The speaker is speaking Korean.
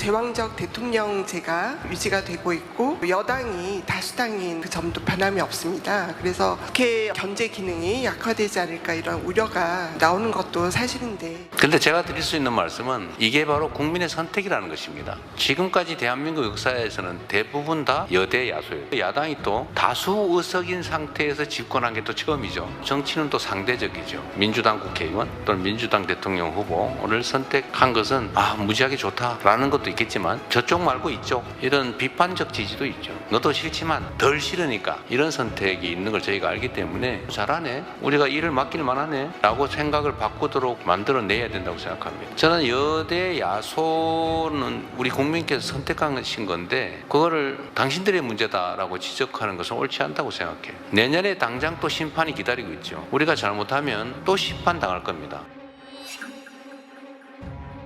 제왕적 대통령제가 유지가 되고 있고 여당이 다수당인 그 점도 변함이 없습니다. 그래서 국회 견제 기능이 약화되지 않을까 이런 우려가 나오는 것도 사실인데 근데 제가 드릴 수 있는 말씀은 이게 바로 국민의 선택이라는 것입니다. 지금까지 대한민국 역사에서는 대부분 다 여대 야소예요. 야당이 또 다수 의석인 상태에서 집권한 게 또 처음이죠. 정치는 또 상대적이죠. 민주당 국회의원 또는 민주당 대통령 후보를 선택한 것은 아 무지하게 좋다라는 것도 있겠지만 저쪽 말고 이쪽 이런 비판적 지지도 있죠. 너도 싫지만 덜 싫으니까 이런 선택이 있는 걸 저희가 알기 때문에 잘하네. 우리가 일을 맡길 만하네 라고 생각을 바꾸도록 만들어내야 된다고 생각합니다. 저는 여대 야소는 우리 국민께서 것인 건데 그거를 당신들의 문제다라고 지적하는 것은 옳지 않다고 생각해요. 내년에 당장 또 심판이 기다리고 있죠. 우리가 잘못하면 또 심판 당할 겁니다.